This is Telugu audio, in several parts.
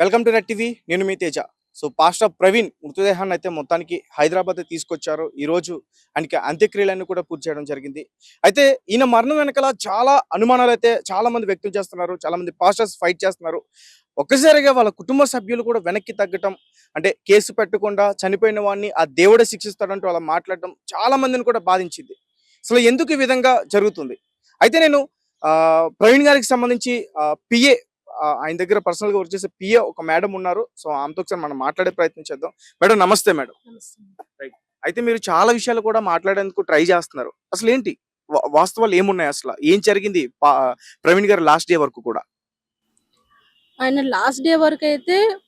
వెల్కమ్ టు నెట్ టీవీ నేను మీ తేజ. సో పాస్టర్ ప్రవీణ్ మృతదేహాన్ని అయితే మొత్తానికి హైదరాబాద్ తీసుకొచ్చారు. ఈ రోజు ఆయనకి అంత్యక్రియలన్నీ కూడా పూర్తి చేయడం జరిగింది. అయితే ఈయన మరణం వెనకాల చాలా అనుమానాలు అయితే చాలా మంది వ్యక్తం చేస్తున్నారు. చాలా మంది పాస్టర్స్ ఫైట్ చేస్తున్నారు. ఒక్కసారిగా వాళ్ళ కుటుంబ సభ్యులు కూడా వెనక్కి తగ్గటం అంటే కేసు పెట్టకుండా చనిపోయిన వాడిని ఆ దేవుడే శిక్షిస్తాడంటూ అలా మాట్లాడటం చాలా మందిని కూడా బాధించింది. అసలు ఎందుకు ఈ విధంగా జరుగుతుంది? అయితే నేను ప్రవీణ్ గారికి సంబంధించి పిఏ ఆయన దగ్గర పర్సనల్గా వర్క్ చేసే పిఏ ఒక మేడం ఉన్నారు. సో ఆమెతో ఒకసారి మనం మాట్లాడే ప్రయత్నం చేద్దాం. మేడం నమస్తే మేడం అయితే మీరు చాలా విషయాలు కూడా మాట్లాడేందుకు ట్రై చేస్తున్నారు. అసలు ఏంటి? వా- వాస్తవాలు ఏమున్నాయి అసలు? ఏం జరిగింది? ప్రవీణ్ గారు లాస్ట్ డే వరకు కూడా? ఆయన లాస్ట్ డే వరకు అయితే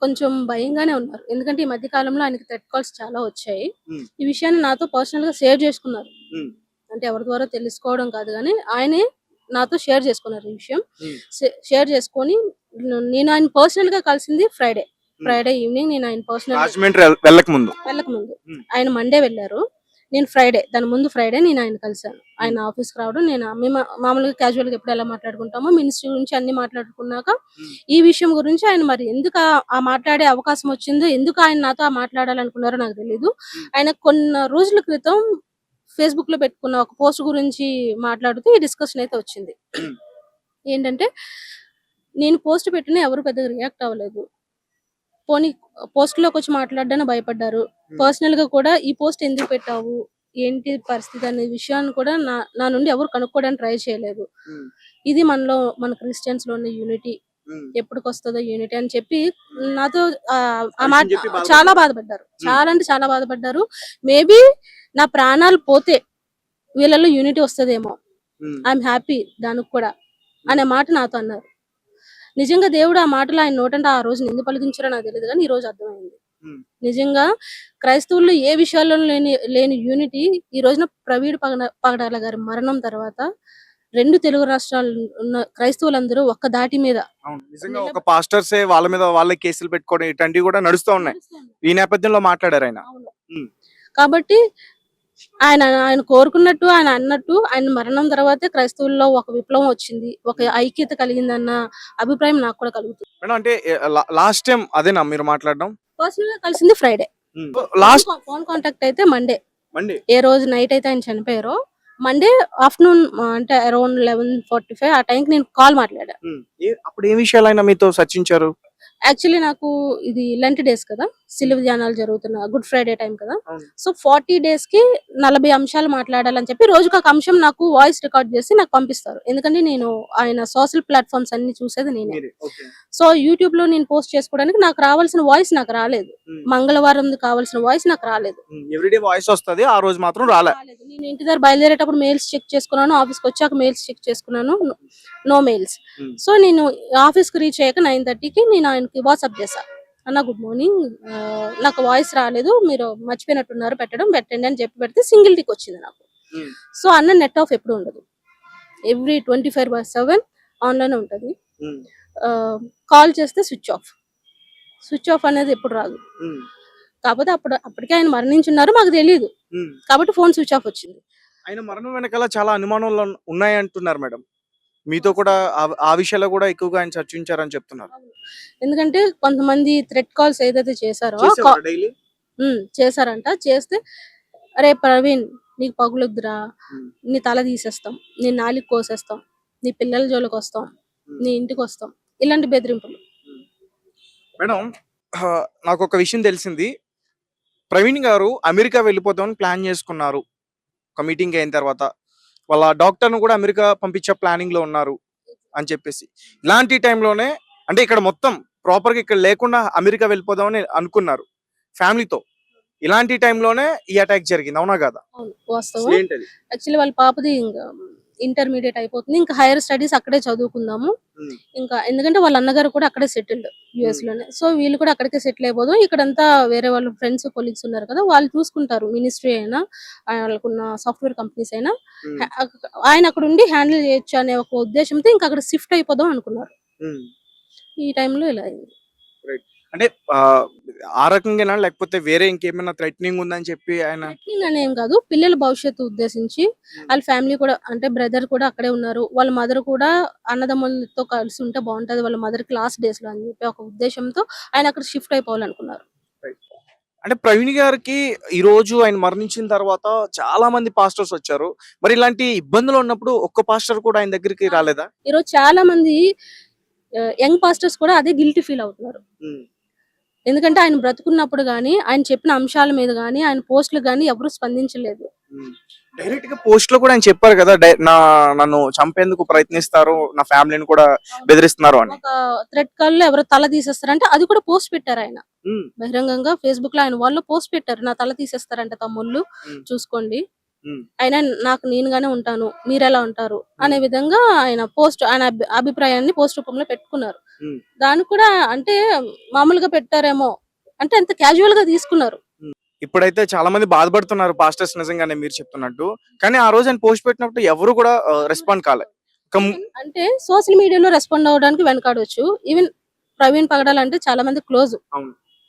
కొంచెం భయంగానే ఉన్నారు. ఎందుకంటే ఈ మధ్య కాలంలో ఆయనకి థ్రెట్ కాల్స్ చాలా వచ్చాయి. Hmm. ఈ విషయాన్ని నాతో పర్సనల్గా షేర్ చేసుకున్నారు. Hmm. అంటే ఎవరి ద్వారా తెలుసుకోవడం కాదు కానీ ఆయనే నాతో షేర్ చేసుకున్నారు ఈ విషయం. షేర్ చేసుకొని నేను ఆయన పర్సనల్గా కలిసింది ఫ్రైడే ఫ్రైడే ఈవినింగ్ నేను ఆయన పర్సనల్ వెళ్ళక ముందు. వెళ్ళక ముందు. ఆయన మండే వెళ్ళారు. నేను ఫ్రైడే దాని ముందు ఫ్రైడే నేను ఆయన కలిసాను ఆయన ఆఫీస్కి రావడం నేను మేము మామూలుగా క్యాజువల్గా ఎప్పుడు ఎలా మాట్లాడుకుంటామో మినిస్ట్రీ గురించి అన్ని మాట్లాడుకున్నాక. ఈ విషయం గురించి ఆయన మరి ఎందుకు ఆ- మాట్లాడే అవకాశం వచ్చిందో ఎందుకు ఆయన నాతో ఆ మాట్లాడాలనుకున్నారో నాకు తెలియదు. ఆయన కొన్ని రోజుల క్రితం ఫేస్బుక్లో పెట్టుకున్న ఒక పోస్ట్ గురించి మాట్లాడుతూ ఈ డిస్కషన్ అయితే వచ్చింది. Hmm. ఏంటంటే నేను పోస్ట్ పెట్టినా ఎవరు పెద్దగా రియాక్ట్ అవ్వలేదు. పోనీ పోస్ట్లోకి వచ్చి మాట్లాడడానికి భయపడ్డారు. పర్సనల్గా కూడా ఈ పోస్ట్ ఎందుకు పెట్టావు? ఏంటి పరిస్థితి అనే విషయాన్ని కూడా నా నా నుండి ఎవరు కనుక్కోవడానికి ట్రై చేయలేదు. Hmm. ఇది మనలో మన క్రిస్టియన్స్లో ఉన్న యూనిటీ ఎప్పటికి వస్తుందో యూనిటీ అని చెప్పి నాతో ఆ మాట. చాలా బాధపడ్డారు. చాలా అంటే చాలా బాధపడ్డారు. మేబీ నా ప్రాణాలు పోతే వీళ్ళలో యూనిటీ వస్తుందేమో. ఐఎమ్ హ్యాపీ దానికి కూడా అనే మాట నాతో అన్నారు. నిజంగా దేవుడు ఆ మాటలు ఆయన నోటంటే ఆ రోజు ఎందుకు పలికించారో నాకు తెలియదు కానీ ఈ రోజు అర్థమైంది. నిజంగా క్రైస్తవుల్లో ఏ విషయాల్లో లేని లేని యూనిటీ ఈ రోజున ప్రవీణ్ పగడ పగడాల గారి మరణం తర్వాత రెండు తెలుగు రాష్ట్రాలు ఉన్న క్రైస్తవులందరూ ఒక్క దాటి మీద నిజంగా ఒక పాస్టర్సే వాళ్ళ మీద వాళ్ళ కేసులు పెట్టుకోవడం ఇట్లాంటివి కూడా నడుస్తూ ఉన్నాయి. ఈ నేపథ్యంలో మాట్లాడారు ఆయన. కాబట్టి ఆయన ఆయన కోరుకున్నట్టు ఆయన అన్నట్టు ఆయన మరణం తర్వాతే క్రైస్తవుల్లో ఒక విప్లవం వచ్చింది. ఒక ఐక్యత కలిగిందన్న అభిప్రాయం నాకు కూడా కలుగుతుంది. మేడం అంటే లాస్ట్ టైం అదేనా మీరు మాట్లాడడం? పర్సనల్గా కలిసింది ఫ్రైడే లాస్ట్ ఫోన్ కాంటాక్ట్ అయితే మండే మండి ఏ రోజు నైట్ అయితే ఆయన చనిపోయారో మండే ఆఫ్టర్నూన్ అంటే అరౌండ్ లెవెన్ ఫార్టీ ఫైవ్ ఆ టైంకి నేను కాల్ మాట్లాడా. అప్పుడు ఏ విషయాలైనా మీతో చర్చించారు? యాక్చువల్లీ నాకు ఇది లెంట్ డేస్ కదా. సిలువ ధ్యానాలు జరుగుతున్న గుడ్ ఫ్రైడే టైం కదా. సో ఫార్టీ డేస్కి నలభై అంశాలు మాట్లాడాలని చెప్పి రోజుకు ఒక అంశం నాకు వాయిస్ రికార్డ్ చేసి నాకు పంపిస్తారు ఎందుకంటే నేను ఆయన సోషల్ ప్లాట్ఫామ్స్ అన్ని చూసేది నేనే. సో యూట్యూబ్లో నేను పోస్ట్ చేసుకోవడానికి నాకు రావాల్సిన వాయిస్ నాకు రాలేదు. మంగళవారం కావాల్సిన వాయిస్ నాకు రాలేదు ఎవ్రీడే వాయిస్ వస్తది ఆ రోజు మాత్రం రాలే రాలేదు. నేను ఇంటి దగ్గర బయలుదేరేటప్పుడు మెయిల్స్ చెక్ చేసుకున్నాను ఆఫీస్కి వచ్చాక మెయిల్స్ చెక్ చేసుకున్నాను నో మెయిల్స్. సో నేను ఆఫీస్కి రీచ్ అయ్యాక నైన్ థర్టీకి నేను ఆయనకి వాట్సాప్ చేశా అన్న గుడ్ మార్నింగ్ నాకు వాయిస్ రాలేదు. మీరు మర్చిపోయినట్టున్నారు పెట్టడం. పెట్టండి అని చెప్పి పెడితే సింగిల్ టిక్ వచ్చింది నాకు. Hmm. సో అన్న నెట్ ఆఫ్ ఎప్పుడు ఉండదు. Every twenty five by seven online ఉంటుంది. కాల్ చేస్తే స్విచ్ ఆఫ్ స్విచ్ ఆఫ్ అనేది ఎప్పుడు రాదు. ఉమ్, కాకపోతే అప్పుడు అప్పటికే ఆయన మరణించున్నారు. మాకు తెలియదు. కాబట్టి ఫోన్ స్విచ్ ఆఫ్ వచ్చింది. ఆయన మరణం వెనకాల చాలా అనుమానాలు ఉన్నాయి అంటున్నారు మేడం. మీతో కూడా ఆ- విషయాల్లో కూడా ఎక్కువగా ఆయన చర్చించారని చెప్తున్నారు. ఎందుకంటే కొంతమంది థ్రెడ్ కాల్స్ ఏదైతే చేశారో చేశారంట. చేస్తే అరే ప్రవీణ్ నీకు పగులుద్దురా. నీ తల తీసేస్తాం. నీ నాలికి కోసేస్తాం. నీ పిల్లల జోలికి వస్తాం. నీ ఇంటికి వస్తాం. ఇలాంటి బెదిరింపులు. మేడం నాకు ఒక విషయం తెలిసింది. ప్రవీణ్ గారు అమెరికా వెళ్ళిపోతామని ప్లాన్ చేసుకున్నారు. ఒక మీటింగ్ అయిన తర్వాత. వాళ్ళ డాక్టర్ను కూడా అమెరికా పంపించే ప్లానింగ్లో ఉన్నారు అని చెప్పేసి. ఇలాంటి టైంలోనే అంటే ఇక్కడ మొత్తం ప్రాపర్గా ఇక్కడ లేకుండా అమెరికా వెళ్ళిపోదామని అనుకున్నారు ఫ్యామిలీతో. ఇలాంటి టైంలోనే ఈ అటాక్ జరిగింది. అవునా కదా అవును వాస్తవం. ఏంటది? యాక్చువల్లీ వాళ్ళ పాపది ఇంకా ఇంటర్మీడియట్ అయిపోతుంది. ఇంకా హైయర్ స్టడీస్ అక్కడే చదువుకుందాము. ఇంకా ఎందుకంటే వాళ్ళ అన్నగారు కూడా అక్కడే సెటిల్డ్ యుఎస్లోనే. సో వీళ్ళు కూడా అక్కడికే సెటిల్ అయిపోదాం. ఇక్కడంతా వేరే వాళ్ళ ఫ్రెండ్స్ కొలీగ్స్ ఉన్నారు కదా వాళ్ళు చూసుకుంటారు మినిస్ట్రీ అయినా వాళ్ళకున్న సాఫ్ట్వేర్ కంపెనీస్ అయినా. ఆయన అక్కడ ఉండి హ్యాండిల్ చేయొచ్చు అనే ఒక ఉద్దేశంతో ఇంకా అక్కడ షిఫ్ట్ అయిపోదాం అనుకున్నారు. ఈ టైంలో ఇలా అయింది. అంటే ఆ, రకంగానా? లేకపోతే వేరే ఇంకేమైనా థ్రెటనింగ్ ఉందని చెప్పి ఆయన ఏం కాదు. పిల్లల భవిష్యత్తు ఉద్దేశించి వాళ్ళ ఫ్యామిలీ కూడా అంటే బ్రదర్ కూడా అక్కడే ఉన్నారు. వాళ్ళ మదర్ కూడా అన్నదమ్ములతో కలిసి ఉంటే బాగుంటది. వాళ్ళ మదర్ క్లాస్ డేస్లో అని చెప్పి ఒక ఉద్దేశంతో ఆయన అక్కడ షిఫ్ట్ అయిపోవాలనుకున్నారు. అంటే ప్రవీణ్ గారికి ఈ రోజు ఆయన మరణించిన తర్వాత చాలా మంది పాస్టర్స్ వచ్చారు. మరి ఇలాంటి ఇబ్బందులు ఉన్నప్పుడు ఒక్క పాస్టర్ కూడా ఆయన దగ్గరికి రాలేదా? ఈరోజు చాలా మంది యంగ్ పాస్టర్స్ కూడా అదే గిల్టీ ఫీల్ అవుతున్నారు. ఎందుకంటే ఆయన బ్రతుకున్నప్పుడు గానీ ఆయన చెప్పిన అంశాల మీద గానీ ఆయన పోస్టులు గానీ ఎవరు స్పందించలేదు. డైరెక్ట్గా పోస్ట్లో కూడా ఆయన చెప్పారు కదా నా నన్ను చంపేందుకు ప్రయత్నిస్తారు నా ఫ్యామిలీని కూడా బెదిరిస్తున్నారు అని. థ్రెడ్ కాల్లో ఎవరో తల తీసేస్తారంటే అది కూడా పోస్ట్ పెట్టారు ఆయన. బహిరంగంగా ఫేస్బుక్లో ఆయన వాళ్ళు పోస్ట్ పెట్టారు నా తల తీసేస్తారంట తమ్ముళ్ళు చూసుకోండి. ఆయన నాకు నేనుగానే ఉంటాను మీరు ఎలా ఉంటారు అనే విధంగా ఆయన పోస్ట్ ఆయన అభి- అభిప్రాయాన్ని పోస్ట్ రూపంలో పెట్టుకున్నారు. దానికి కూడా అంటే మామూలుగా పెట్టారేమో అంటే అంత క్యాజువల్గా తీసుకున్నారు ఇప్పుడైతే చాలా మంది బాధపడుతున్నారు పాస్టర్స్ నిజంగానే మీరు చెప్తున్నట్టు. కానీ ఆ రోజు ఆయన పోస్ట్ పెట్టినప్పుడు ఎవరు కూడా రెస్పాండ్ కాలే. ఒక ము- అంటే సోషల్ మీడియాలో రెస్పాండ్ అవ్వడానికి వెనకాడవచ్చు ఈవెన్ ప్రవీణ్ పగడాల్ అంటే చాలా మంది క్లోజ్.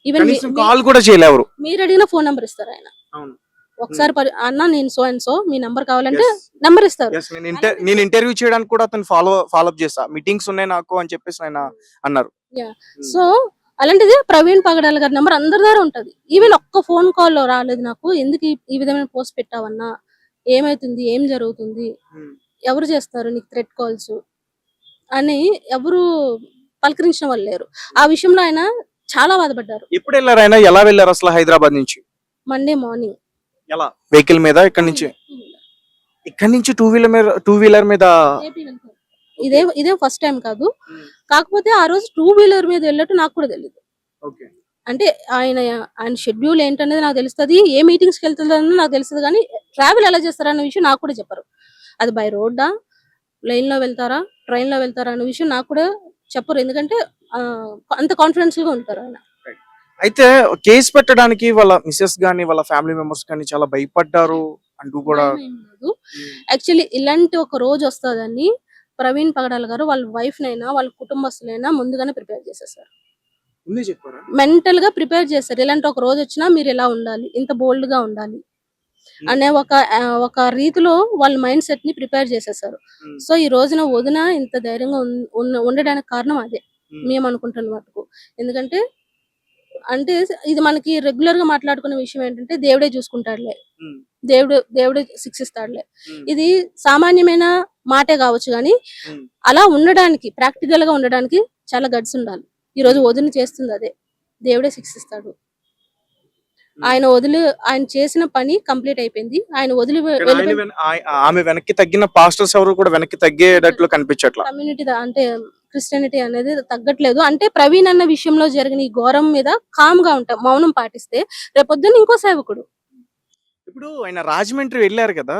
ఈవెన్ కాల్ కూడా చేయలే ఎవరు. మీరు అడిగిన ఫోన్ నెంబర్ ఇస్తారు ఆయన. అవును. ఒకసారి అన్న నేను సో అండ్ సో మీ నంబర్ కావాలంటే. నెంబర్ ఇస్తారు. నేను ఇంటర్ నేను ఇంటర్వ్యూ చేయడానికి కూడా అతను ఫాలో ఫాలోఅప్ చేస్తా. మీటింగ్స్ ఉన్నాయి నాకు అని చెప్పేసి ఆయన అన్నారు. సో అలాంటిది ప్రవీణ్ పగడాల్ గారి నెంబర్ అందరి దగ్గర ఉంటది. ఈవెన్ ఒక్క ఫోన్ కాల్లో రాలేదు నాకు. ఎందుకు ఈ- ఈ విధమైన పోస్ట్ పెట్టావన్నా? ఏమైతుంది? ఏం జరుగుతుంది? ఎవరు చేస్తారు నీకు థ్రెడ్ కాల్స్ అని ఎవరు పలకరించిన వాళ్ళు లేరు. ఆ విషయంలో ఆయన చాలా బాధపడ్డారు. ఎప్పుడు వెళ్ళారు ఆయన? ఎలా వెళ్ళారు అసలు హైదరాబాద్ నుంచి? మండే మార్నింగ్ ఎలా? వెహికల్ మీద ఇక్కడ నుంచి? ఇక్కడ నుంచి టూ వీలర్ మీద టూ వీలర్ మీద? ఇదే ఇదే ఫస్ట్ టైం కాదు. కాకపోతే ఆ రోజు టూ వీలర్ మీద వెళ్ళట్టు నాకు కూడా తెలియదు ఓకే. అంటే ఆయన ఆయన షెడ్యూల్ ఏంటనేది నాకు తెలుస్తుంది ఏ మీటింగ్స్కి వెళ్తుందని నాకు తెలుస్తుంది కానీ ట్రావెల్ ఎలా చేస్తారన్న విషయం నాకు కూడా చెప్పరు. అది బై రోడ్డా లైన్లో వెళ్తారా? ట్రైన్లో వెళ్తారా? అన్న విషయం నాకు కూడా చెప్పరు. ఎందుకంటే ఆ, అంత కాన్ఫిడెన్స్గా ఉంటారు ఆయన. అయితే కేసు పెట్టడానికి వాళ్ళ మిసెస్ గానీ వాళ్ళ ఫ్యామిలీ మెంబర్స్ గానీ చాలా భయపడ్డారు అంటూ కూడా యాక్చువల్లీ ఇలాంటి ఒక రోజు వస్తుందని ప్రవీణ్ పగడాల్ గారు వాళ్ళ వైఫ్ నైనా వాళ్ళ కుటుంబస్తులైనా ముందుగానే ప్రిపేర్ చేసేసారు. మెంటల్గా ప్రిపేర్ చేశారు ఇలాంటి ఒక రోజు వచ్చినా మీరు ఎలా ఉండాలి ఇంత బోల్డ్గా ఉండాలి అనే ఒక ఒక రీతిలో వాళ్ళ మైండ్ సెట్ని ప్రిపేర్ చేసేసారు. సో ఈ రోజున వదిన ఇంత ధైర్యంగా ఉండడానికి కారణం అదే. మేము అనుకుంటున్న మటుకు. ఎందుకంటే అంటే ఇది మనకి రెగ్యులర్గా మాట్లాడుకునే విషయం ఏంటంటే దేవుడే చూసుకుంటాడులే. దేవుడు దేవుడే శిక్షిస్తాడులే. ఇది సామాన్యమైన మాటే కావచ్చు కానీ. అలా ఉండడానికి ప్రాక్టికల్గా ఉండడానికి చాలా గడ్స్ ఉండాలి. ఈ రోజు వదిన చేస్తుంది అదే. దేవుడే శిక్షిస్తాడు. ఆయన వదిలి ఆయన చేసిన పని కంప్లీట్ అయిపోయింది. ఆయన వదిలి ఆమె వెనక్కి తగ్గిన పాస్టర్స్ ఎవరు కూడా వెనక్కి తగ్గేటట్లు కనిపించట్లా. కమ్యూనిటీ అంటే క్రిస్టియానిటీ అనేది తగ్గట్లేదు. అంటే ప్రవీణ్ అన్న విషయంలో జరిగిన ఈ ఘోరం మీద కామ్గా ఉంటాం మౌనం పాటిస్తే రేపొద్దున ఇంకో సేవకుడు. ఇప్పుడు ఆయన రాజమండ్రి వెళ్ళారు కదా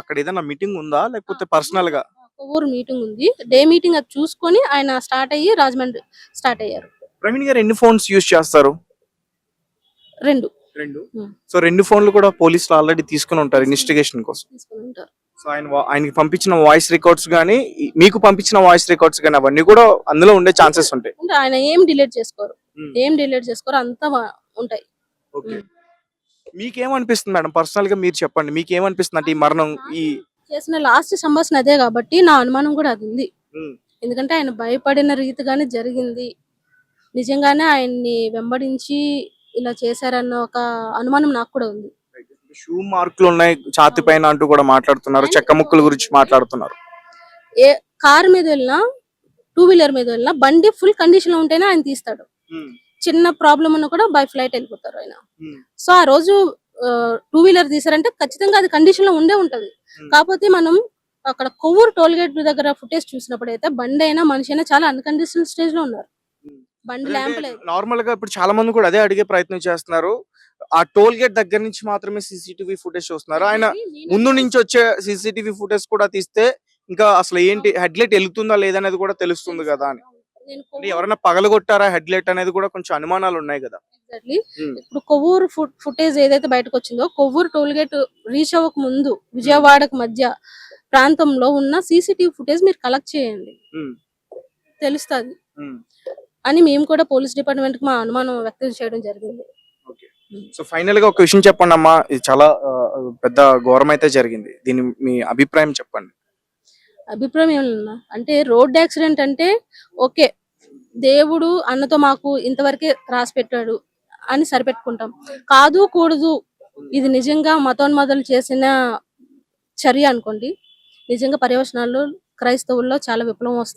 అక్కడ ఏదైనా మీటింగ్ ఉందా? లేకపోతే పర్సనల్గా ఊరు మీటింగ్ ఉంది. డే మీటింగ్ అది చూసుకొని ఆయన స్టార్ట్ అయ్యి రాజమండ్రి స్టార్ట్ అయ్యారు. ప్రవీణ్ గారు ఎన్ని ఫోన్స్ యూజ్ చేస్తారు? రెండు. రెండు. సో రెండు ఫోన్లు కూడా పోలీసులు ఆల్రెడీ తీసుకుని ఉంటారు ఇన్వెస్టిగేషన్ కోసం. తీసుకొని ఉంటారు. సో ఆయన ఆయనకి పంపించిన వాయిస్ రికార్డ్స్ గానీ ఈ- మీకు పంపించిన వాయిస్ రికార్డ్స్ గానీ అవన్నీ కూడా అందులో ఉండే ఛాన్సెస్ ఉంటాయి. అంటే ఆయన ఏం డిలీట్ చేసుకోరు. ఏం డిలీట్ చేసుకోరు అంతా ఉంటాయి. ఓకే. మీకేమనిపిస్తుంది మేడం? పర్సనల్గా మీరు చెప్పండి. మీకేమనిపిస్తుంది అంటే ఈ మరణం ఈ చేసిన లాస్ట్ సంభాషణ అదే కాబట్టి నా అనుమానం కూడా అది ఉంది. ఎందుకంటే ఆయన భయపడిన రీతిగానే జరిగింది. నిజంగానే ఆయన్ని వెంబడించి ఇలా చేశారన్న ఒక అనుమానం నాకు కూడా ఉంది. షూ మార్కులు ఉన్నాయి ఛాతి పైన అంటూ కూడా మాట్లాడుతున్నారు చెక్క ముక్కల గురించి మాట్లాడుతున్నారు. ఏ కార్ మీద వెళ్ళినా టూ వీలర్ మీద వెళ్ళినా బండి ఫుల్ కండిషన్లో ఉంటేనే ఆయన తీస్తాడు. చిన్న ప్రాబ్లం ఉన్నా కూడా బై ఫ్లైట్ వెళ్ళిపోతారు ఆయన. సో ఆ రోజు టూ వీలర్ తీసారంటే ఖచ్చితంగా అది కండిషన్లో ఉండే ఉంటది. కాకపోతే మనం అక్కడ కొవ్వూరు టోల్ గేట్ దగ్గర ఫుటేజ్ చూసినప్పుడు అయితే బండి అయినా మనిషి అయినా చాలా అన్కండిషన్ స్టేజ్లో ఉన్నారు. బండి ల్యాంప్ లేదు నార్మల్గా ఇప్పుడు చాలా మంది కూడా అదే అడిగే ప్రయత్నం చేస్తున్నారు. ఆ టోల్ గేట్ దగ్గర నుంచి మాత్రమే సీసీటీవీ ఫుటేజ్ చూస్తున్నారు. ఆయన ముందు నుంచి వచ్చే సీసీటీవీ ఫుటేజ్ కూడా తీస్తే ఇంకా అసలు ఏంటి? హెడ్ లైట్ వెళ్తుందా లేదనేది కూడా తెలుస్తుంది కదా అని. ఎవరైనా పగలగొట్టారా హెడ్ లైట్ అనేది కూడా కొంచెం అనుమానాలు ఉన్నాయి కదా. ఎగ్జాక్ట్లీ. ఇప్పుడు కొవ్వూరు ఫుటేజ్ ఏదైతే బయటకు వచ్చిందో కొవ్వూరు టోల్ గేట్ రీచ్ అవ్వక ముందు విజయవాడకు మధ్య ప్రాంతంలో ఉన్న సీసీటీవీ ఫుటేజ్ మీరు కలెక్ట్ చేయండి. తెలుస్తుంది. అని మేము కూడా పోలీస్ డిపార్ట్మెంట్కి మా అనుమానం వ్యక్తం చేయడం జరిగింది. సో ఫైనల్గా ఒక విషయం చెప్పండి అమ్మా. ఇది చాలా పెద్ద ఘోరం అయితే జరిగింది. దీని మీ అభిప్రాయం చెప్పండి. అభిప్రాయం ఏమన్నా అంటే రోడ్ యాక్సిడెంట్ అంటే ఓకే దేవుడు అన్నతో మాకు ఇంతవరకే రాసి పెట్టాడు అని సరిపెట్టుకుంటాం. కాదు కూడదు ఇది నిజంగా మతోన్మాదులు చేసిన చర్య అనుకోండి. నిజంగా పర్యవసనాలు క్రైస్తవుల్లో చాలా విప్లవం వస్తుంది.